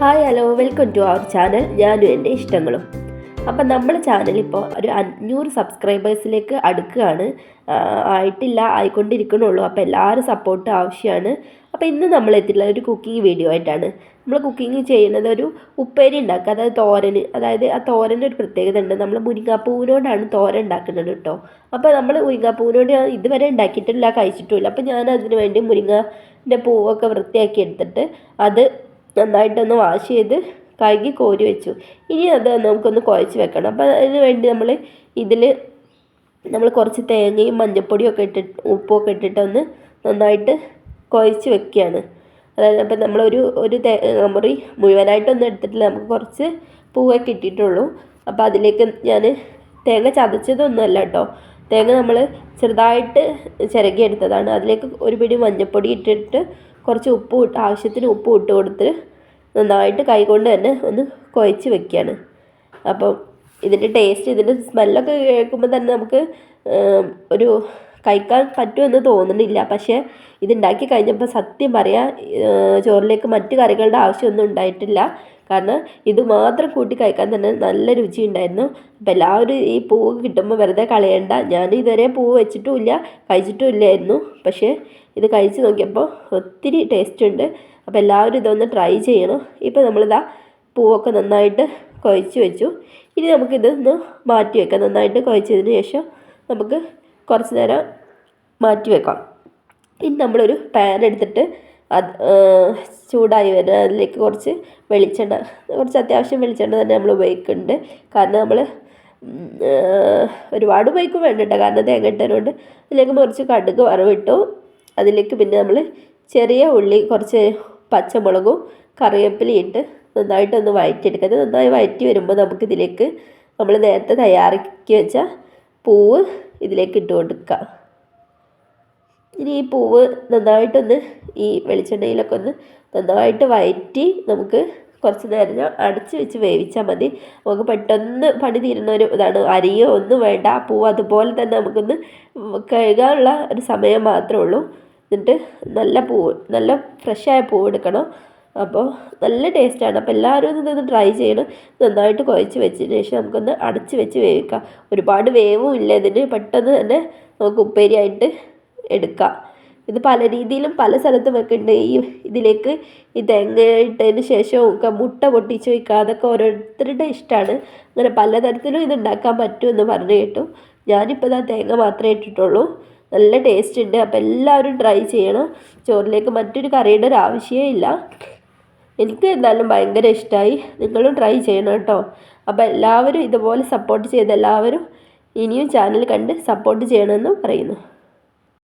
Hi hello welcome to our channel ഞാനും എന്റെ ഇഷ്ടങ്ങളും. അപ്പം നമ്മുടെ ചാനൽ ഇപ്പോൾ ഒരു അഞ്ഞൂറ് സബ്സ്ക്രൈബേഴ്സിലേക്ക് അടുക്കുകയാണ്. ആയിട്ടില്ല ആയിക്കൊണ്ടിരിക്കണുള്ളൂ. അപ്പോൾ എല്ലാവരും സപ്പോർട്ട് ആവശ്യമാണ്. അപ്പോൾ ഇന്ന് നമ്മൾ എത്തിയിട്ടുള്ള ഒരു കുക്കിംഗ് വീഡിയോ ആയിട്ടാണ്. നമ്മൾ കുക്കിംഗ് ചെയ്യുന്നത് ഒരു ഉപ്പേരി ഉണ്ടാക്കുക അതായത് തോരന്. അതായത് ആ തോരന്റെ ഒരു പ്രത്യേകത ഉണ്ട്. നമ്മൾ മുരിങ്ങാപ്പൂവിനോടാണ് തോരൻ ഉണ്ടാക്കുന്നത് കേട്ടോ. അപ്പോൾ നമ്മൾ മുരിങ്ങാപ്പൂവിനോട് ഇതുവരെ ഉണ്ടാക്കിയിട്ടില്ല കഴിച്ചിട്ടുമില്ല. അപ്പോൾ ഞാൻ അതിന് വേണ്ടി മുരിങ്ങന്റെ പൂവൊക്കെ വൃത്തിയാക്കി എടുത്തിട്ട് അത് നന്നായിട്ടൊന്ന് വാഷ് ചെയ്ത് കഴുകി കോരി വെച്ചു. ഇനി അത് നമുക്കൊന്ന് കുഴച്ച് വെക്കണം. അപ്പോൾ അതിന് വേണ്ടി നമ്മൾ ഇതിൽ നമ്മൾ കുറച്ച് തേങ്ങയും മഞ്ഞൾപ്പൊടിയും ഒക്കെ ഇട്ടിട്ട് ഉപ്പൊക്കെ ഇട്ടിട്ടൊന്ന് നന്നായിട്ട് കുഴച്ച് വെക്കുകയാണ്. അതായത് അപ്പം നമ്മളൊരു ഒരു തേ മുറി മുഴുവനായിട്ടൊന്നും എടുത്തിട്ടില്ല. നമുക്ക് കുറച്ച് പൂവൊക്കെ ഇട്ടിട്ടുള്ളൂ. അപ്പോൾ അതിലേക്ക് ഞാൻ തേങ്ങ ചതച്ചതൊന്നുമല്ല കേട്ടോ. തേങ്ങ നമ്മൾ ചെറുതായിട്ട് ചിരകിയെടുത്തതാണ് അതിലേക്ക് ഒരു പിടി മഞ്ഞൾപ്പൊടി ഇട്ടിട്ട് കുറച്ച് ഉപ്പ് ഇട്ട് ആവശ്യത്തിന് ഉപ്പ് ഇട്ട് കൊടുത്ത് നന്നായിട്ട് കൈകൊണ്ട് തന്നെ ഒന്ന് കുഴച്ച് വെക്കുകയാണ്. അപ്പം ഇതിന്റെ ടേസ്റ്റ് ഇതിന്റെ സ്മെല്ലൊക്കെ കേൾക്കുമ്പോൾ തന്നെ നമുക്ക് ഒരു കഴിക്കാൻ പറ്റുമെന്ന് തോന്നുന്നില്ല. പക്ഷേ ഇതുണ്ടാക്കി കഴിഞ്ഞപ്പോൾ സത്യം പറയാം ചോറിലേക്ക് മറ്റു കറികളുടെ ആവശ്യമൊന്നും ഉണ്ടായിട്ടില്ല. കാരണം ഇത് മാത്രം കൂട്ടി കഴിക്കാൻ തന്നെ നല്ല രുചി ഉണ്ടായിരുന്നു അപ്പോൾ എല്ലാവരും ഈ പൂവ് കിട്ടുമ്പോൾ വെറുതെ കളയണ്ട. ഞാൻ ഇതുവരെ പൂവ് വെച്ചിട്ടുമില്ല കഴിച്ചിട്ടും ഇല്ലായിരുന്നു പക്ഷേ ഇത് കഴിച്ച് നോക്കിയപ്പോൾ ഒത്തിരി ടേസ്റ്റ് ഉണ്ട് അപ്പോൾ എല്ലാവരും ഇതൊന്ന് ട്രൈ ചെയ്യണം. ഇപ്പോൾ നമ്മളിതാ പൂവൊക്കെ നന്നായിട്ട് കുഴച്ച് വെച്ചു. ഇനി നമുക്കിതൊന്ന് മാറ്റി വെക്കാം. നന്നായിട്ട് കുഴച്ചതിന് ശേഷം നമുക്ക് കുറച്ച് നേരം മാറ്റി വെക്കാം. ഇനി നമ്മളൊരു പാൻ എടുത്തിട്ട് അത് ചൂടായി വരുന്ന അതിലേക്ക് കുറച്ച് വെളിച്ചെണ്ണ കുറച്ച് അത്യാവശ്യം വെളിച്ചെണ്ണ തന്നെ നമ്മൾ ഉപയോഗിക്കുന്നുണ്ട്. കാരണം നമ്മൾ ഒരുപാട് ഉപയോഗിക്കും വേണ്ടിട്ട്. കാരണം തേങ്ങ ഇട്ടതുകൊണ്ട് അതിലേക്ക് കുറച്ച് കടുക് വറവിട്ടു. അതിലേക്ക് പിന്നെ നമ്മൾ ചെറിയ ഉള്ളി കുറച്ച് പച്ചമുളകും കറിവേപ്പിലയും ഇട്ട് നന്നായിട്ടൊന്ന് വയറ്റിയെടുക്കുന്നത് നന്നായി വഴറ്റി വരുമ്പോൾ നമുക്കിതിലേക്ക് നമ്മൾ നേരത്തെ തയ്യാറാക്കി വെച്ച പൂവ് ഇതിലേക്ക് ഇട്ട് കൊടുക്കുക ഇനി ഈ പൂവ് നന്നായിട്ടൊന്ന് ഈ വെളിച്ചെണ്ണയിലൊക്കെ ഒന്ന് നന്നായിട്ട് വയറ്റി നമുക്ക് കുറച്ച് നേരം അടച്ച് വെച്ച് വേവിച്ചാൽ മതി. നമുക്ക് പെട്ടെന്ന് പണി തീരുന്ന ഒരു ഇതാണ്. അരിയോ ഒന്നും വേണ്ട. പൂവ് അതുപോലെ തന്നെ നമുക്കൊന്ന് കഴുകാനുള്ള ഒരു സമയം മാത്രമേ ഉള്ളൂ. എന്നിട്ട് നല്ല പൂവ് നല്ല ഫ്രഷായ പൂവ് എടുക്കണം. അപ്പോൾ നല്ല ടേസ്റ്റാണ്. അപ്പോൾ എല്ലാവരും ഇതൊന്ന് ട്രൈ ചെയ്യണം. നന്നായിട്ട് കുഴച്ച് വെച്ചതിന് ശേഷം നമുക്കൊന്ന് അടച്ച് വെച്ച് വേവിക്കാം. ഒരുപാട് വേവും ഇല്ല ഇതിന്. പെട്ടെന്ന് തന്നെ നമുക്ക് ഉപ്പേരിയായിട്ട് എടുക്കാം. ഇത് പല രീതിയിലും പല സ്ഥലത്തും വെക്കുന്നുണ്ട്. ഈ ഇതിലേക്ക് ഈ തേങ്ങ ഇട്ടതിന് ശേഷം ഒക്കെ മുട്ട പൊട്ടിച്ച് വയ്ക്കുക അതൊക്കെ ഓരോരുത്തരുടെ ഇഷ്ടമാണ്. അങ്ങനെ പലതരത്തിലും ഇത് ഉണ്ടാക്കാൻ പറ്റുമെന്ന് പറഞ്ഞു കേട്ടു. ഞാനിപ്പോൾ ഇതാ തേങ്ങ മാത്രമേ ഇട്ടിട്ടുള്ളൂ. നല്ല ടേസ്റ്റ് ഉണ്ട്. അപ്പോൾ എല്ലാവരും ട്രൈ ചെയ്യണം. ചോറിലേക്ക് മറ്റൊരു കറിയുടെ ഒരു ആവശ്യമേ ഇല്ല. എനിക്ക് എന്തായാലും ഭയങ്കര ഇഷ്ടമായി നിങ്ങളും ട്രൈ ചെയ്യണം കേട്ടോ. അപ്പോൾ എല്ലാവരും ഇതുപോലെ സപ്പോർട്ട് ചെയ്ത് എല്ലാവരും ഇനിയും ചാനൽ കണ്ട് സപ്പോർട്ട് ചെയ്യണമെന്ന് പറയുന്നു.